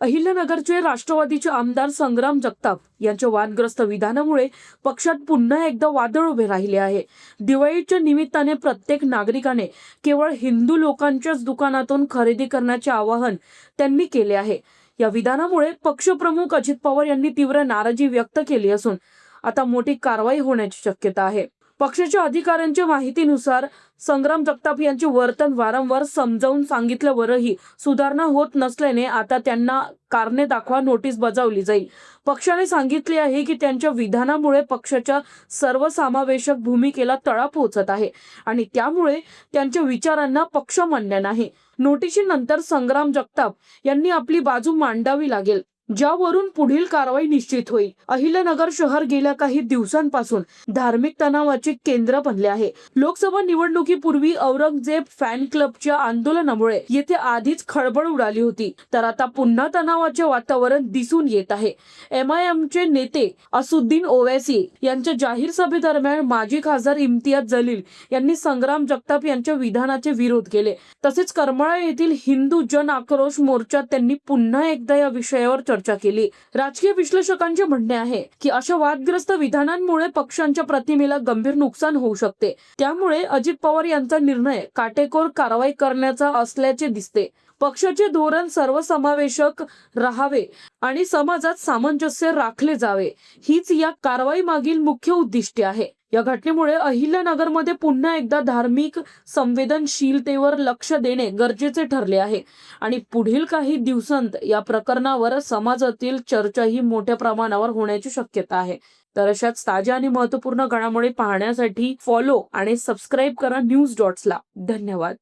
अहिल्यानगरचे राष्ट्रवादीचे आमदार संग्राम जगताप यांच्या वादग्रस्त विधानामुळे पक्षात पुन्हा एकदा वादळ उभे राहिले आहे. दिवाळीच्या निमित्ताने प्रत्येक नागरिकाने केवळ हिंदू लोकांच्याच दुकानातून खरेदी करण्याचे आवाहन त्यांनी केले आहे. या विधानामुळे पक्षप्रमुख अजित पवार यांनी तीव्र नाराजी व्यक्त केली असून आता मोठी कारवाई होण्याची शक्यता आहे. पक्षाच्या अधिकाऱ्यांच्या माहितीनुसार संग्राम जगताप यांचे वर्तन वारंवार समजावून सांगितल्यावरही सुधारणा होत नसल्याने आता त्यांना कारणे दाखवा नोटीस बजावली जाईल. पक्षाने सांगितले आहे की त्यांच्या विधानामुळे पक्षाच्या सर्वसमावेशक भूमिकेला तळा पोहोचत आहे आणि त्यामुळे त्यांच्या विचारांना पक्ष मान्य नाही. नोटिशीनंतर संग्राम जगताप यांनी आपली बाजू मांडावी लागेल. ज्यावरून पुढील कारवाई निश्चित होईल. अहिल्यानगर शहर गेल्या काही दिवसांपासून धार्मिक तणावाचे केंद्र बनले आहे. लोकसभा निवडणुकीपूर्वी औरंगजेब फॅन क्लबच्या आंदोलनामुळे येथे आधीच खळबळ उडाली होती. तर आता पुन्हा तणावाचे वातावरण दिसून येत आहे. एम आय एमचे नेते असुद्दीन ओवैसी यांच्या जाहीर सभेदरम्यान माजी खासदार इम्तियाज जलील यांनी संग्राम जगताप यांच्या विधानाचे विरोध केले. तसेच करमाळा येथील हिंदू जन आक्रोश मोर्चात त्यांनी पुन्हा एकदा या विषयावर चर्चा चर्चा केली. राजकीय विश्लेषकांचे म्हणणे आहे की अशा वादग्रस्त विधानांमुळे पक्षांच्या प्रतिमेला गंभीर नुकसान होऊ शकते. त्यामुळे अजित पवार यांचा निर्णय काटेकोर कारवाई करण्याचा असल्याचे दिसते. पक्षाचे धोरण सर्वसमावेशक राहावे आणि समाजात सामंजस्य राखले जावे. हीच या कारवाई मागील मुख्य उद्दिष्टे आहे. या घटनेमुळे अहिल्यानगरमध्ये पुन्हा एकदा धार्मिक संवेदनशीलतेवर लक्ष देणे गरजेचे ठरले आहे. आणि पुढील काही दिवसांत या प्रकरणावर समाजातील चर्चाही मोठ्या प्रमाणावर होण्याची शक्यता आहे. तर अशाच ताज्या आणि महत्त्वपूर्ण घडामोडी पाहण्यासाठी फॉलो आणि सबस्क्राईब करा न्यूज डॉट्सला धन्यवाद.